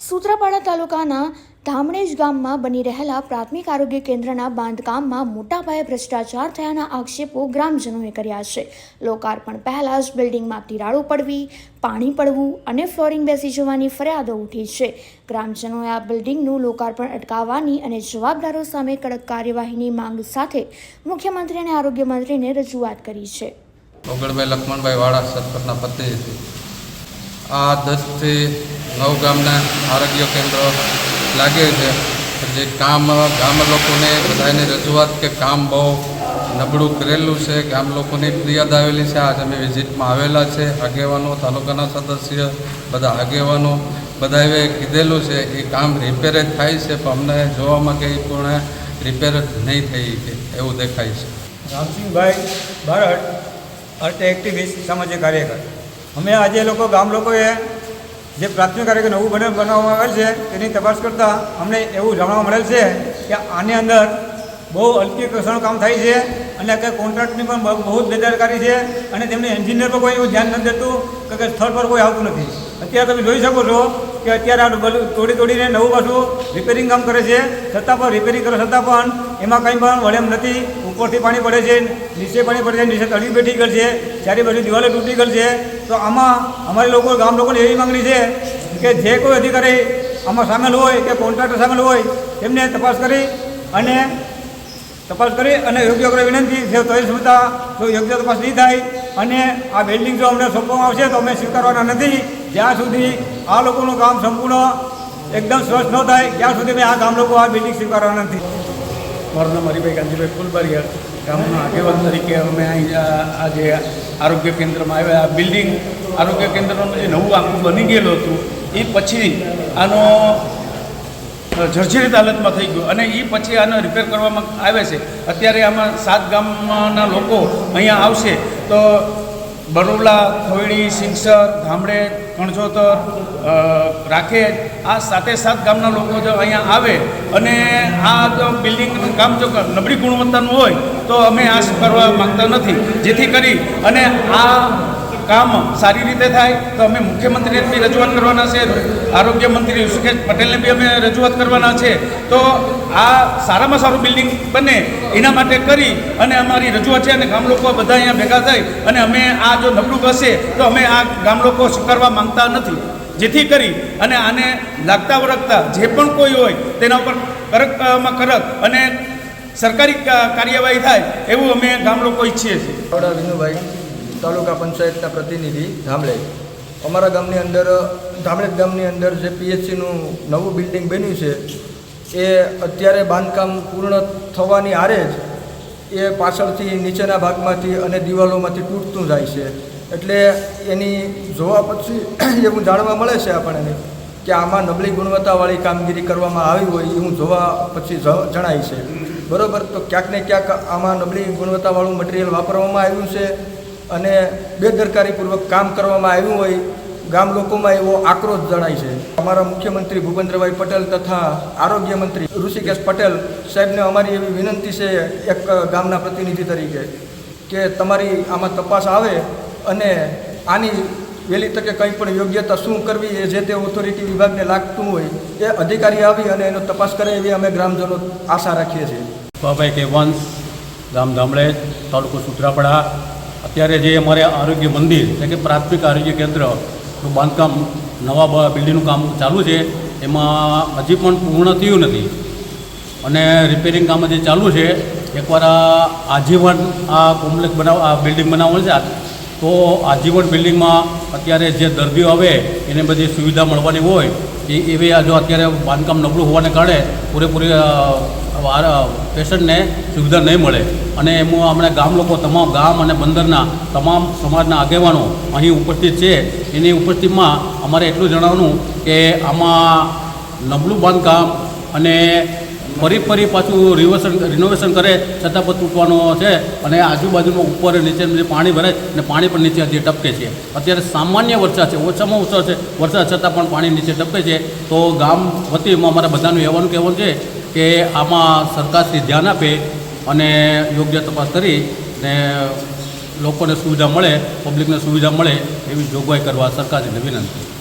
સૂત્રાપાડા તાલુકાના ધામણેજ ગામમાં બની રહેલા પ્રાથમિક આરોગ્ય કેન્દ્રના બાંધકામમાં મોટા પાયે ભ્રષ્ટાચાર થયાના આક્ષેપો ગ્રામજનોએ કર્યા છે. લોકાર્પણ પહેલા જ બિલ્ડિંગમાં તિરાડો પડવી, પાણી પડવું અને ફ્લોરિંગ બેસી જવાની ફરિયાદો ઉઠી છે. ગ્રામજનોએ આ બિલ્ડિંગનું લોકાર્પણ અટકાવવાની અને જવાબદારો સામે કડક કાર્યવાહીની માંગ સાથે મુખ્યમંત્રી અને આરોગ્ય મંત્રીને રજૂઆત કરી છે. લક્ષ્મણભાઈ વાળા સરપંચના પતિ હતી. આ દસથી નવ ગામના આરોગ્ય કેન્દ્રો લાગે છે. જે કામ, ગામ લોકોને બધાને રજૂઆત કે કામ બહુ નબળું કરેલું છે. ગામ લોકોની ફરિયાદ આવેલી છે. આજ અમે વિઝિટમાં આવેલા છે. આગેવાનો, તાલુકાના સદસ્ય, બધા આગેવાનો બધાએ કીધેલું છે. એ કામ રિપેર થાય છે, પણ અમને જોવામાં કે પૂર્ણ રિપેર નહીં થઈ કે એવું દેખાય છે. રામસિંહભાઈ બારડ અર્થ એક્ટિવિસ્ટ સામાજિક કાર્યકર. અમે આજે લોકો ગામ લોકોએ જે પ્રાથમિક આરોગ્ય નવું બને બનાવવામાં આવેલ છે તેની તપાસ કરતાં અમને એવું જાણવા મળેલ છે કે આની અંદર બહુ હલકી કસણું કામ થાય છે અને કે કોન્ટ્રાક્ટની પણ બહુ જ બેદરકારી છે અને તેમને એન્જિનિયર પર કોઈ એવું ધ્યાન નથી દેતું કે કે સ્થળ પર કોઈ આવતું નથી. અત્યારે તમે જોઈ શકો છો કે અત્યારે આ બધું તોડી તોડીને નવું પાછું રિપેરિંગ કામ કરે છે. છતાં પણ રિપેરિંગ કરે છતાં પણ એમાં કંઈ પણ વળેમ નથી. ઉપરથી પાણી પડે છે, નીચે પાણી પડે છે, નીચે તળી બેઠી ગયેલ છે, ચારે બાજુ દિવાલો તૂટી ગયેલ છે. તો આમાં અમારે લોકો ગામ લોકોની એવી માંગણી છે કે જે કોઈ અધિકારી આમાં સામેલ હોય કે કોન્ટ્રાક્ટર સામેલ હોય તેમને તપાસ કરી અને તપાસ કરી અને યોગ્ય કરવા વિનંતી છે તો એ ક્ષમતા જો યોગ્ય તપાસ નહીં થાય અને આ બિલ્ડિંગ જો અમને સોંપવામાં આવશે તો અમે સ્વીકારવાના નથી. જ્યાં સુધી આ લોકોનું કામ સંપૂર્ણ એકદમ સ્વચ્છ ન થાય, ત્યાં સુધી અમે આ ગામ લોકો આ બિલ્ડિંગ સ્વીકારવાના નથી. મારું નામ હરિભાઈ ગાંધીભાઈ ફૂલબારિયા. ગામના આગેવાન તરીકે અમે અહીં આ આ આરોગ્ય કેન્દ્રમાં આવ્યા, આ બિલ્ડિંગ આરોગ્ય કેન્દ્રનું જે નવું આખું બની ગયેલું હતું, એ પછી આનો જર્જરિત હાલતમાં થઈ ગયું. અને એ પછી આને રિપેર કરવામાં આવે છે. અત્યારે આમાં સાત ગામના લોકો અહીંયા આવશે. તો બરોલા ખોયડી સિંગસર, ધામડે, કણજોતર રાખેજ, આ સાતે સાત ગામના લોકો જો અહીંયા આવે અને આ બિલ્ડિંગનું કામ જો નબળી ગુણવત્તાનું હોય, તો અમે આ કરવા માગતા નથી. જેથી કરી અને આ કામ સારી રીતે થાય, તો અમે મુખ્યમંત્રીને બી રજૂઆત કરવાના છે. આરોગ્ય મંત્રી ઋષિકેશ પટેલને બી અમે રજૂઆત કરવાના છે. તો આ સારામાં સારું બિલ્ડિંગ બને એના માટે કરી અને અમારી રજૂઆત છે અને ગામ લોકો બધા અહીંયા ભેગા થઈ અને અમે આ જો નબળું હશે તો અમે આ ગામ લોકો સ્વીકારવા માંગતા નથી. જેથી કરી અને આને લાગતા વળગતા જે પણ કોઈ હોય, તેના ઉપર કડકમાં કડક અને સરકારી કાર્યવાહી થાય એવું અમે ગામ લોકો ઈચ્છીએ છીએ. તાલુકા પંચાયતના પ્રતિનિધિ ધામલેજ અમારા ગામની અંદર ધામળેજ ગામની અંદર જે પીએચસીનું નવું બિલ્ડિંગ બન્યું છે, એ અત્યારે બાંધકામ પૂર્ણ થવાની આરે જ એ પાછળથી નીચેના ભાગમાંથી અને દિવાલોમાંથી તૂટતું જાય છે. એટલે એની જોવા પછી એવું જાણવા મળે છે આપણને કે આમાં નબળી ગુણવત્તાવાળી કામગીરી કરવામાં આવી હોય એવું જોવા પછી જણાય છે. બરાબર? તો ક્યાંક ને ક્યાંક આમાં નબળી ગુણવત્તાવાળું મટીરિયલ વાપરવામાં આવ્યું છે. અને બેદરકારીપૂર્વક કામ કરવામાં આવ્યું હોય, ગામ લોકોમાં એવો આક્રોશ જણાય છે. અમારા મુખ્યમંત્રી ભૂપેન્દ્રભાઈ પટેલ તથા આરોગ્ય મંત્રી ઋષિકેશ પટેલ સાહેબને અમારી એવી વિનંતી છે એક ગામના પ્રતિનિધિ તરીકે કે તમારી આમાં તપાસ આવે અને આની વહેલી તકે કંઈ પણ યોગ્યતા શું કરવી એ જે તે ઓથોરિટી વિભાગને લાગતું હોય એ અધિકારી આવી અને એનો તપાસ કરે એવી અમે ગ્રામજનો આશા રાખીએ છીએ. બાબાઈ કે, વંશ ગામ ધામળેજ તાલુકો સુત્રાપડા અત્યારે જે અમારે આરોગ્ય મંદિર, એટલે કે પ્રાથમિક આરોગ્ય કેન્દ્રનું બાંધકામ, નવા બિલ્ડિંગનું કામ ચાલુ છે, એમાં હજી પણ પૂર્ણ થયું નથી. અને રિપેરિંગ કામ જે ચાલુ છે. એકવાર આ આજીવન આ કોમ્પ્લેક્સ બનાવ, આ બિલ્ડિંગ બનાવવાનું છે તો આજીવન બિલ્ડિંગમાં અત્યારે જે દર્દીઓ આવે, એને બધી સુવિધા મળવાની હોય, એ એવી જો અત્યારે બાંધકામ નબળું હોવાને કારણે પૂરેપૂરી પેશન્ટને સુવિધા નહીં મળે. અને એમાં હમણાં ગામ લોકો, તમામ ગામ અને બંદરના, તમામ સમાજના આગેવાનો અહીં ઉપસ્થિત છે. એની ઉપસ્થિતિમાં અમારે એટલું જણાવવાનું કે આમાં નબળું બાંધકામ અને ફરી ફરી પાછું રિવર્સન રિનોવેશન કરે, છતાં પણ તૂટવાનો છે અને આજુબાજુમાં ઉપર નીચે પાણી ભરાય અને પાણી પણ નીચે હજી ટપકે છે. અત્યારે સામાન્ય વરસાદ છે, ઓછામાં ઓછો છે, વરસાદ છતાં પણ પાણી નીચે ટપકે છે. તો ગામ વતીમાં અમારા બધાનું એવાનું કહેવાનું છે કે આમાં સરકારશ્રી ધ્યાન આપે અને યોગ્ય તપાસ કરી ને લોકોને સુવિધા મળે પબ્લિકને સુવિધા મળે એવી જોગવાઈ કરવા સરકારને વિનંતી.